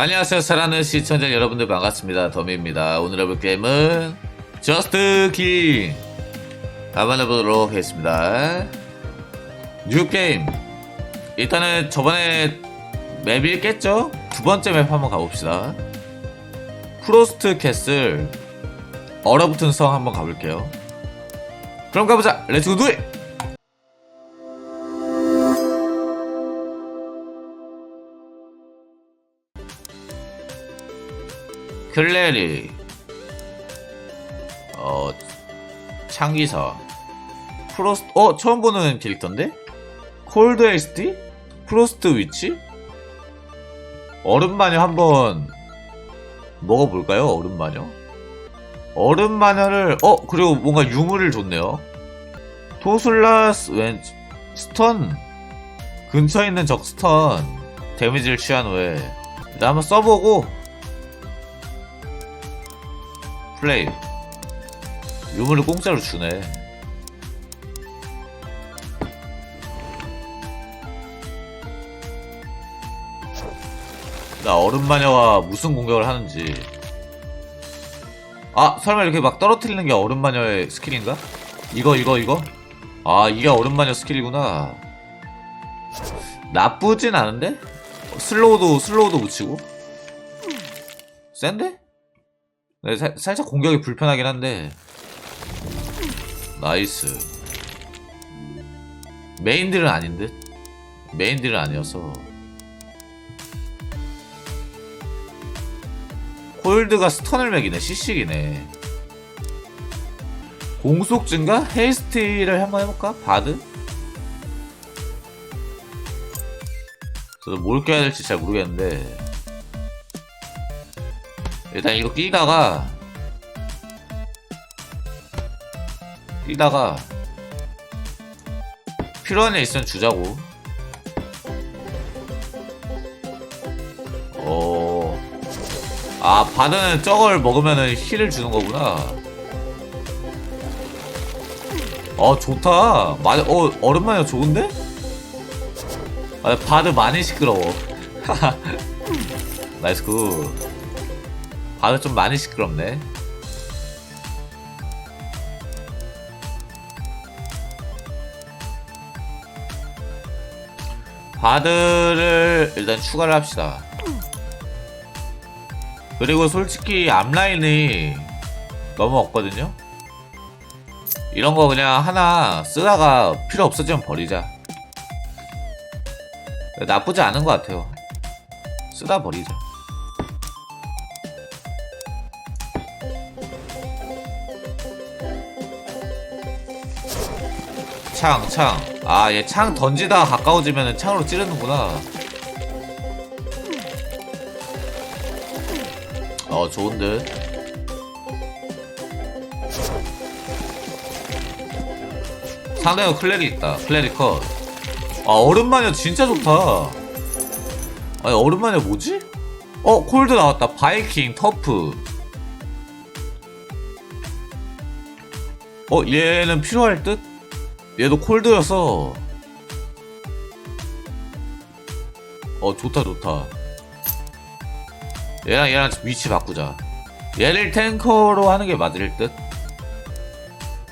안녕하세요. 사랑하는 시청자 여러분들 반갑습니다. 더미입니다. 오늘 해볼 게임은 저스트 킹 한번 해보도록 하겠습니다. 뉴 게임 일단은 저번에 맵이 깼죠? 두 번째 맵 한번 가봅시다. 프로스트 캐슬 얼어붙은 성 한번 가볼게요. 그럼 가보자. 렛츠고 두잇 클레리 어 창기사 프로스트 어 처음 보는 캐릭터인데? 콜드 SD 프로스트 위치? 얼음 마녀 한번 먹어볼까요? 얼음 마녀? 얼음 마녀를 어 그리고 뭔가 유물을 줬네요. 토슬라스 웬 스턴. 근처에 있는 적 스턴. 데미지를 취한 후에. 일단 한번 써보고 플레이 유물을 공짜로 주네 나 얼음 마녀가 무슨 공격을 하는지 아 설마 이렇게 막 떨어뜨리는 게 얼음 마녀의 스킬인가? 이거 이거 이거? 아 이게 얼음 마녀 스킬이구나 나쁘진 않은데? 슬로우도 슬로우도 붙이고 센데? 네, 사- 살짝 공격이 불편하긴 한데. 나이스. 메인들은 아닌 듯? 메인들은 아니어서. 콜드가 스턴을 매기네. CC기네. 공속 증가? 헤이스티를 한번 해볼까? 바드? 저도 뭘 껴야 될지 잘 모르겠는데 일단 이거 끼다가 끼다가 필요한 애 있으면 주자고. 어... 아 바드는 저걸 먹으면은 힐을 주는 거구나. 어 좋다. 마, 어 얼음마녀 좋은데? 아 바드 많이 시끄러워. 나이스 굿 바드 좀 많이 시끄럽네. 바드를 일단 추가를 합시다. 그리고 솔직히 앞라인이 너무 없거든요? 이런 거 그냥 하나 쓰다가 필요 없어지면 버리자. 나쁘지 않은 것 같아요. 쓰다 버리자. 창, 창. 아, 얘 창 던지다가 가까워지면 창으로 찌르는구나. 어, 좋은 듯. 상대가 클레리 있다. 클레리 컷. 아, 얼음마녀 진짜 좋다. 아니, 얼음마녀 뭐지? 어, 콜드 나왔다. 바이킹, 터프. 어, 얘는 필요할 듯? 얘도 콜드여서. 어 좋다 좋다. 얘랑 얘랑 위치 바꾸자. 얘를 탱커로 하는 게 맞을 듯?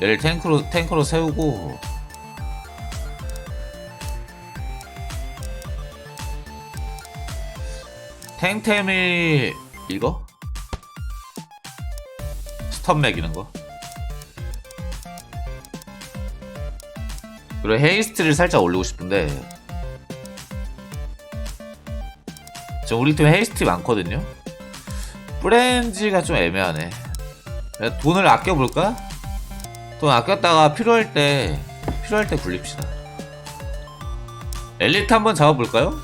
얘를 탱크로 탱커로 세우고. 탱템이 이거? 스턴 매기는 거 그리고 헤이스트를 살짝 올리고 싶은데. 지금 우리 팀 헤이스트 많거든요. 프렌지가 좀 애매하네. 돈을 아껴볼까? 돈 아꼈다가 필요할 때 필요할 때 굴립시다. 엘리트 한번 잡아볼까요?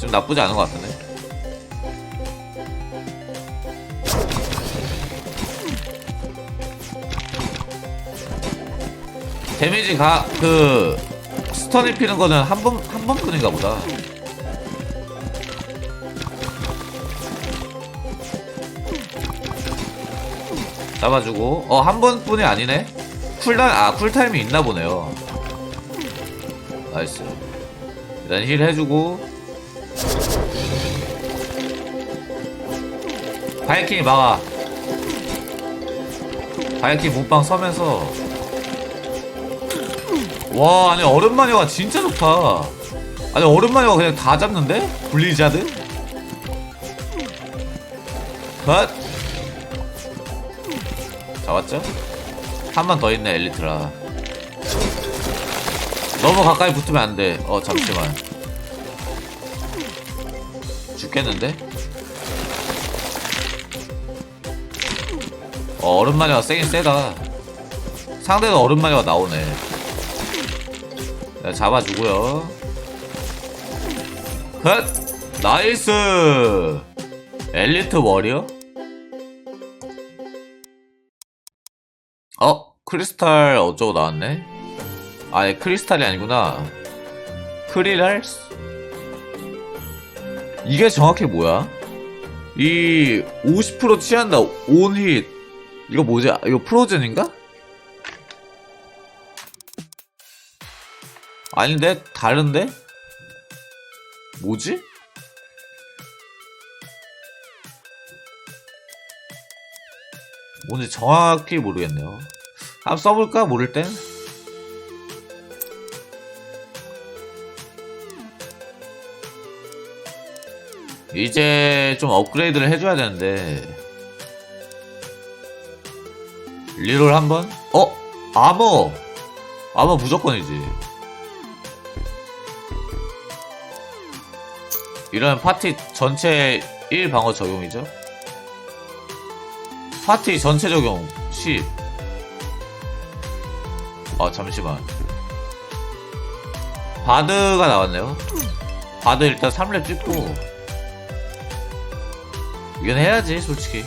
좀 나쁘지 않은 것 같은데 데미지 가, 그, 스턴을 피는 거는 한 번, 한 번뿐인가 보다. 잡아주고, 어, 한 번뿐이 아니네? 쿨단, 아, 쿨타임이 있나 보네요. 나이스. 일단 힐 해주고, 바이킹이 막아 바이킹 몸빵 서면서 와 아니 얼음마녀가 진짜 좋다 아니 얼음마녀가 그냥 다 잡는데? 블리자드? 컷 잡았죠? 한 번 더 있네 엘리트라 너무 가까이 붙으면 안돼 어 잠시만 죽겠는데? 어, 얼음마녀가 세긴 세다. 상대도 얼음마녀가 나오네. 자, 잡아주고요. 컷! 나이스! 엘리트 워리어? 어? 크리스탈 어쩌고 나왔네? 아니, 크리스탈이 아니구나. 크리랄스? 이게 정확히 뭐야? 이 50% 취한다 온힛 이거 뭐지? 아, 이거 프로즌인가? 아닌데 다른데? 뭐지? 뭔지 정확히 모르겠네요. 한번 써볼까 모를 땐? 이제 좀 업그레이드를 해줘야 되는데 리롤 한번? 어? 아머! 아머 무조건이지 이런 파티 전체 1 방어 적용이죠 파티 전체 적용 10 아, 잠시만. 바드가 나왔네요. 바드 일단 3렙 찍고. 이건 해야지, 솔직히.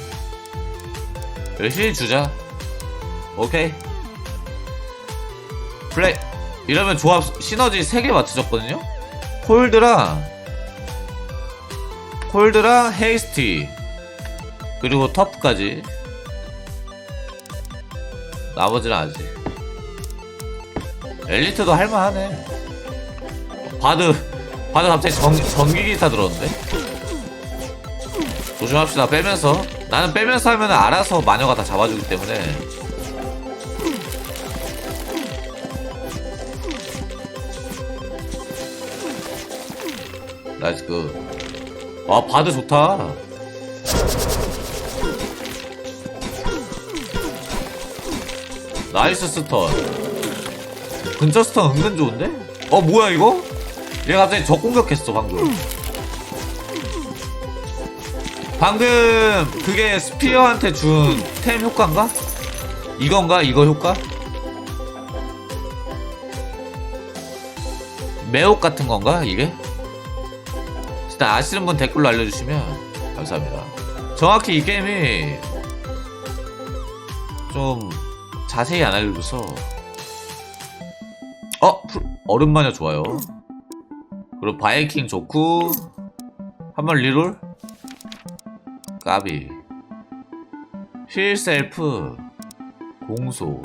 열심히 주자. 오케이. 플레이. 이러면 조합 시너지 3개 맞춰졌거든요? 콜드랑, 콜드랑 헤이스티. 그리고 터프까지. 나머지는 아직. 엘리트도 할만하네. 바드, 바드 갑자기 전, 전기 기타 들었는데? 조심합시다, 빼면서. 나는 빼면서 하면 알아서 마녀가 다 잡아주기 때문에. 나이스 그. 와, 바드 좋다. 나이스 스턴. 근처 스턴 은근 좋은데? 어 뭐야 이거? 얘 갑자기 적 공격했어 방금 방금 그게 스피어한테 준 템 효과인가? 이건가? 이거 효과? 매혹 같은 건가 이게? 일단 아시는 분 댓글로 알려주시면 감사합니다. 정확히 이 게임이 좀 자세히 안 알려줘서. 어? 풀- 얼음마녀 좋아요. 그리고 바이킹 좋고. 한 번 리롤? 까비. 힐셀프. 공소.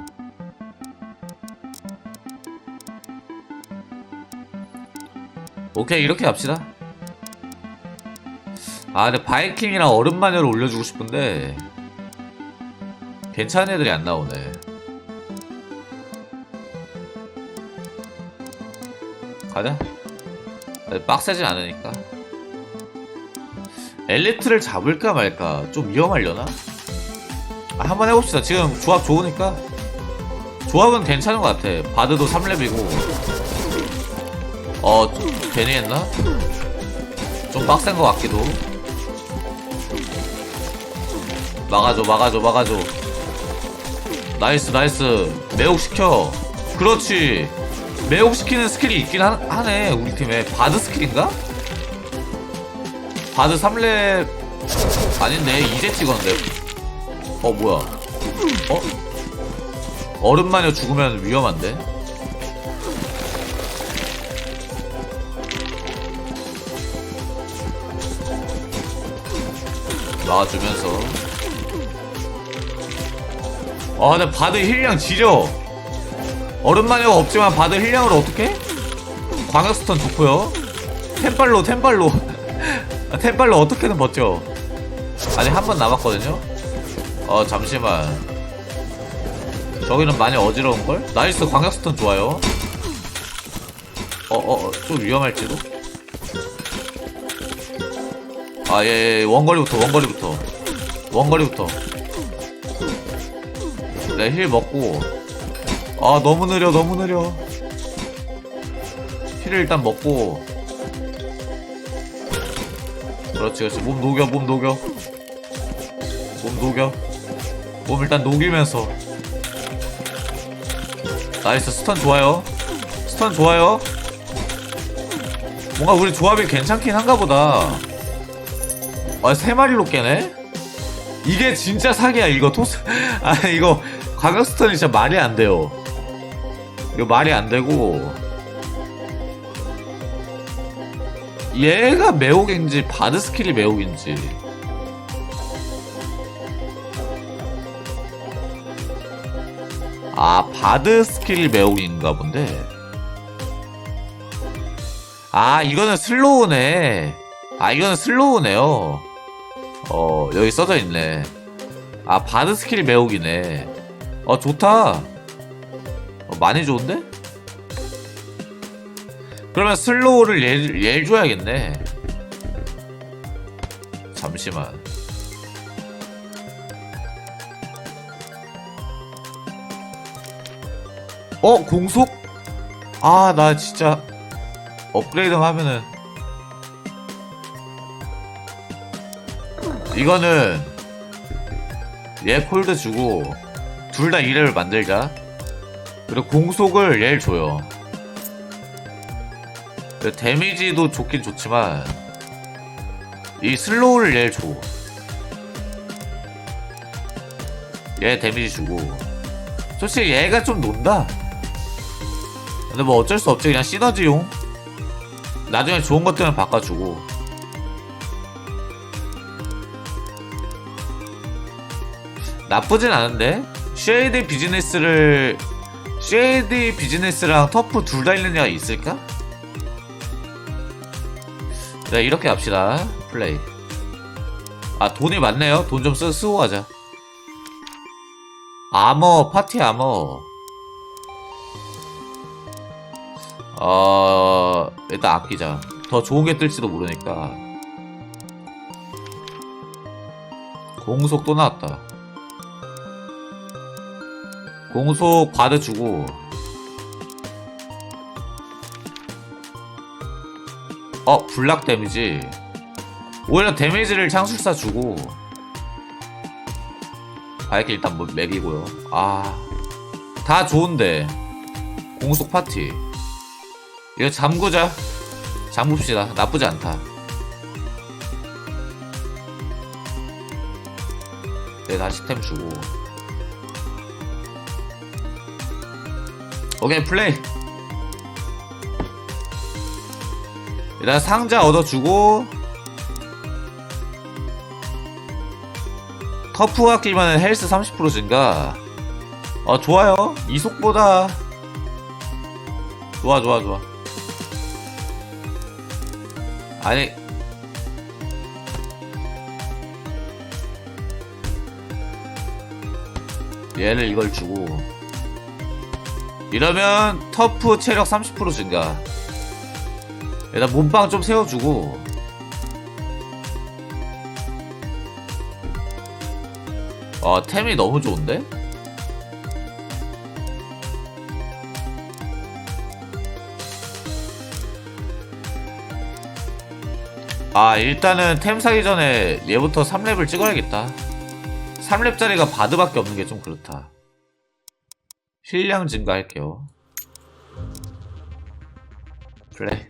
오케이 이렇게 갑시다 아 근데 바이킹이랑 얼음 마녀를 올려주고 싶은데 괜찮은 애들이 안 나오네 가자. 빡세진 않으니까. 엘리트를 잡을까 말까 좀 위험하려나? 아, 한번 해봅시다. 지금 조합 좋으니까. 조합은 괜찮은 것 같아. 바드도 3렙이고. 어, 괜히 했나? 좀 빡센 것 같기도. 막아줘, 막아줘, 막아줘. 나이스, 나이스. 매혹시켜. 그렇지. 매혹시키는 스킬이 있긴 하, 하네 우리 팀에 바드 스킬인가? 바드 3렙 아닌데 이제 찍었는데 어 뭐야 어? 얼음마녀 죽으면 위험한데 나와주면서 아 근데 바드 힐량 지려. 얼음 마녀가 없지만 바드 힐량으로 어떻게? 광역 스턴 좋고요. 템빨로 템빨로. 아, 템빨로 어떻게든 버텨. 아직 한번 남았거든요. 어 잠시만. 저기는 많이 어지러운 걸? 나이스 광역스톤 좋아요. 어어 좀 위험할지도? 아예 예, 원거리부터 원거리부터. 원거리부터 네힐 먹고. 아 너무 느려 너무 느려. 힐을 일단 먹고. 그렇지 그렇지. 몸 녹여 몸 녹여. 몸 녹여. 몸 일단 녹이면서. 나이스 스턴 좋아요. 스턴 좋아요. 뭔가 우리 조합이 괜찮긴 한가 보다. 아세 마리로 깨네? 이게 진짜 사기야 이거 토스. 아 이거 과격 스턴이 진짜 말이 안 돼요. 이거 말이 안 되고. 얘가 매혹인지 바드 스킬이 매혹인지. 아 바드 스킬이 매혹인가 본데. 아 이거는 슬로우네. 아 이거는 슬로우네요. 어 여기 써져 있네. 아 바드 스킬이 매혹이네 어 좋다 어, 많이 좋은데? 그러면 슬로우를 얘, 얘 줘야겠네 잠시만 어 공속? 아 나 진짜 업그레이드 하면은 이거는 얘 콜드 주고 둘 다 이래를 만들자. 그리고 공속을 얘를 줘요. 그 데미지도 좋긴 좋지만 이 슬로우를 얘를 줘. 얘 데미지 주고. 솔직히 얘가 좀 논다. 근데 뭐 어쩔 수 없지. 그냥 시너지용. 나중에 좋은 것들은 바꿔주고. 나쁘진 않은데 쉐이드 비즈니스를 쉐이드 비즈니스랑 터프 둘 다 있는 애가 있을까? 네 이렇게 합시다. 플레이. 아 돈이 많네요. 돈 좀 쓰고 가자. 아머 파티 아머 어 일단 아끼자. 더 좋은 게 뜰지도 모르니까. 공속 또 나왔다 공속 바드 주고. 어 블락 데미지. 오히려 데미지를 창술사 주고. 바이크 일단 뭐 맥이고요. 아 다 좋은데. 공속 파티. 이거 잠그자. 잠굽시다. 나쁘지 않다. 네 다시 템 주고 오케이 플레이. 일단 상자 얻어주고 터프가 끼면 헬스 30% 증가. 어 좋아요. 이속보다. 좋아 좋아 좋아. 아니. 얘를 이걸 주고 이러면 터프 체력 30% 증가. 일단 몸빵 좀 세워주고. 아 템이 너무 좋은데? 아 일단은 템 사기 전에 얘부터 3렙을 찍어야겠다. 3렙짜리가 바드밖에 없는 게 좀 그렇다 힐량 증가할게요 플레이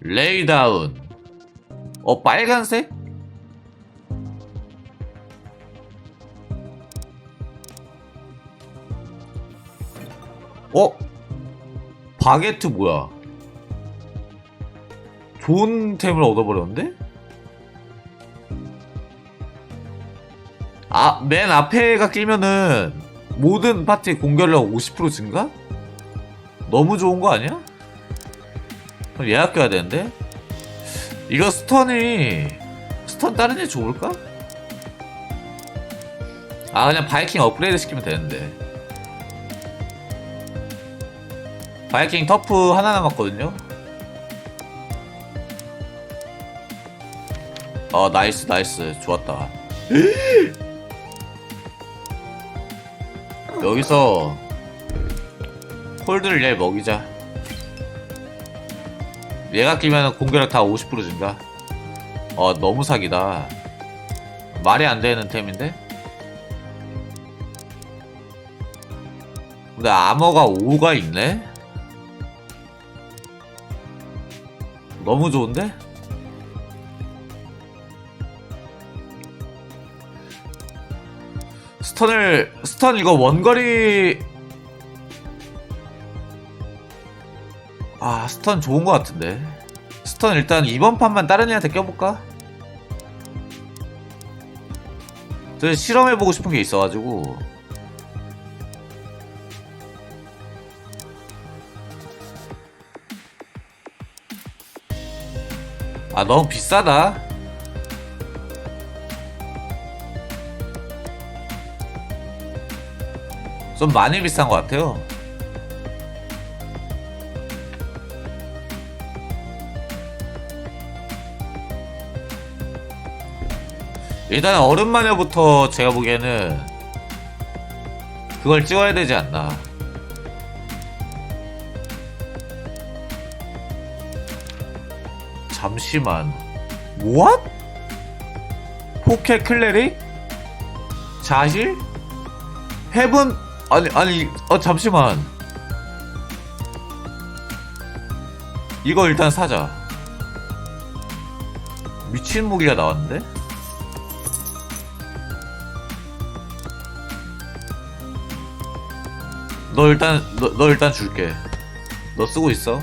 레이다운 어 빨간색? 어? 바게트 뭐야? 좋은 템을 얻어버렸는데? 아, 맨 앞에가 끼면은 모든 파티 공격력 50% 증가? 너무 좋은 거 아니야? 그럼 예약 껴야 되는데? 이거 스턴이 스턴 다른 애 좋을까? 아 그냥 바이킹 업그레이드 시키면 되는데 바이킹 터프 하나 남았거든요 어 나이스 나이스 좋았다 여기서 홀드를 얘 먹이자. 얘가 끼면 공격력 다 50% 증가 어 너무 사기다. 말이 안 되는 템인데? 근데 아머가 5가 있네? 너무 좋은데? 스턴을 스턴 이거 원거리. 아 스턴 좋은 것 같은데. 스턴 일단 이번 판만 다른 애한테 껴볼까? 저 실험해보고 싶은 게 있어가지고. 아 너무 비싸다 좀 많이 비싼 것 같아요 일단 얼음 마녀부터 제가 보기에는 그걸 찍어야 되지 않나 잠시만 What? 포켓 클레릭? 자실? 헤븐? 아니 아니 어 잠시만. 이거 일단 사자. 미친 무기가 나왔는데? 너 일단 너, 너 일단 줄게. 너 쓰고 있어?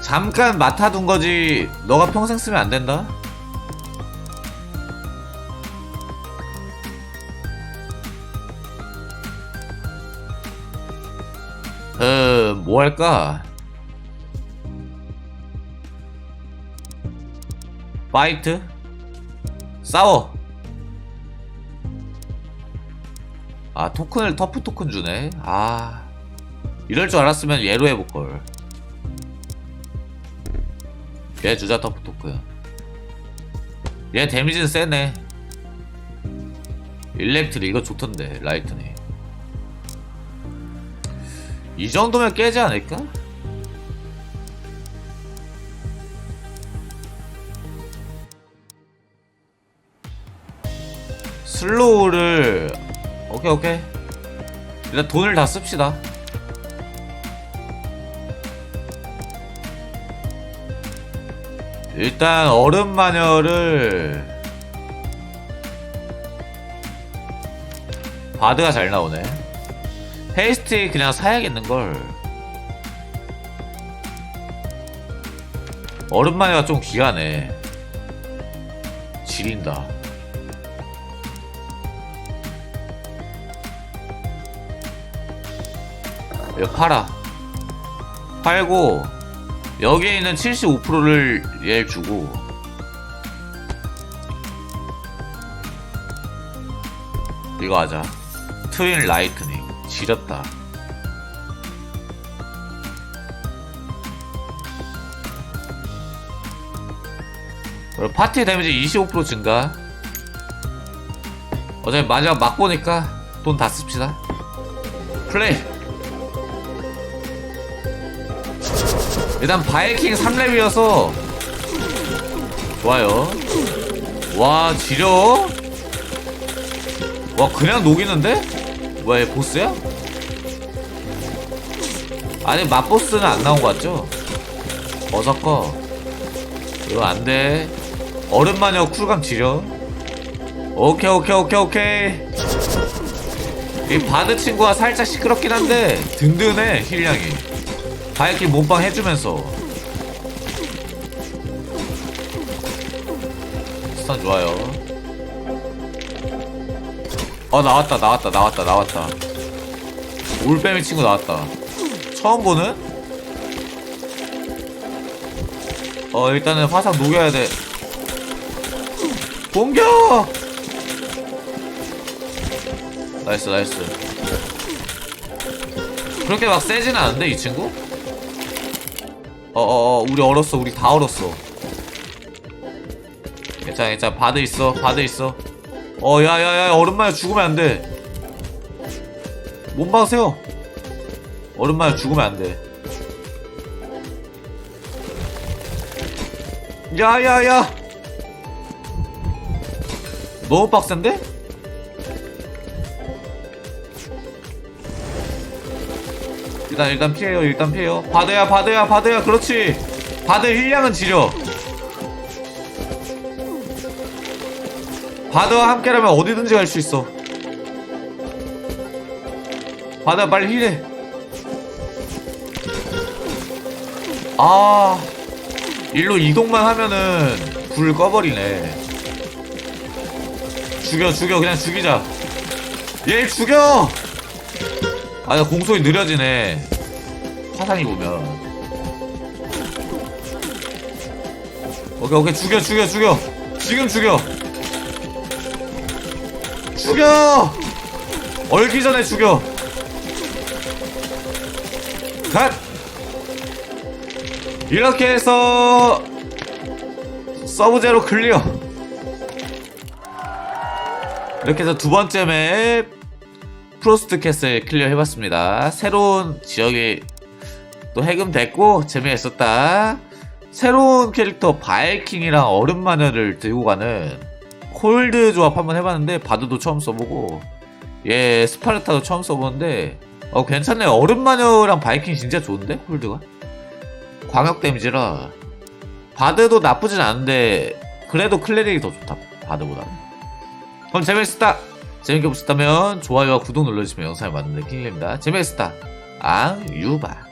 잠깐 맡아둔 거지. 너가 평생 쓰면 안 된다 뭐 할까? 파이트? 싸워! 아, 토큰을 터프 토큰 주네. 아. 이럴 줄 알았으면 얘로 해볼걸. 얘 주자 터프 토큰. 얘 데미지는 세네. 일렉트리 이거 좋던데, 라이트닝. 이 정도면 깨지 않을까? 슬로우를 오케이 오케이. 일단 돈을 다 씁시다. 일단 얼음 마녀를 바드가 잘 나오네 페이스트 그냥 사야겠는걸. 얼음 마녀가 좀 귀하네. 지린다. 이거 팔아. 팔고 여기에 있는 75%를 얘 주고. 이거 하자. 트윈 라이트닝 지렸다. 파티 데미지 25% 증가. 어차피 마지막 막 보니까 돈 다 씁시다. 플레이. 일단 바이킹 3렙이어서 좋아요. 와 지려? 와 그냥 녹이는데? 얘 보스야? 아니 맛보스는 안 나온 거 같죠? 어서꺼 이거 안돼. 얼음 마녀 쿨감 지려. 오케이 오케이 오케이 오케이. 이 바드 친구가 살짝 시끄럽긴 한데 든든해 힐량이. 바이킹 몸빵 해주면서. 스탄 좋아요 어 나왔다 나왔다 나왔다 나왔다. 올빼미 친구 나왔다. 처음 보는? 어 일단은 화상 녹여야 돼. 공격! 나이스 나이스. 그렇게 막 세지는 않은데 이 친구? 어어 어 우리 얼었어. 우리 다 얼었어. 괜찮아 괜찮아. 바드 있어 바드 있어 어 야야야 얼음마요 죽으면 안돼. 못 막으세요. 얼음마요 죽으면 안돼. 야야야. 너무 빡센데? 일단 일단 피해요 일단 피해요. 바드야 바드야 바드야. 그렇지. 바드 힐량은 지려 바드와 함께라면 어디든지 갈 수 있어 바드야 빨리 힐해 아 일로 이동만 하면은 불 꺼버리네 죽여 죽여 그냥 죽이자 얘 죽여 아, 나 공속이 느려지네. 화상이 보면. 오케이, 오케이. 죽여, 죽여, 죽여. 지금 죽여. 죽여! 얼기 전에 죽여. 갓! 이렇게 해서 서브 제로 클리어. 이렇게 해서 두 번째 맵 프로스트 캐슬 클리어 해봤습니다. 새로운 지역이 또 해금됐고 재미있었다. 새로운 캐릭터 바이킹이랑 얼음 마녀를 들고 가는 콜드 조합 한번 해봤는데 바드도 처음 써보고 얘 스파르타도 처음 써보는데 어 괜찮네. 얼음 마녀랑 바이킹 진짜 좋은데? 콜드가? 광역 데미지라 바드도 나쁘진 않은데 그래도 클레릭이 더 좋다 바드보다 그럼 재밌었다. 재밌게 보셨다면 좋아요와 구독 눌러주시면 영상을 만드는 킹입니다. 재밌었다. 앙유바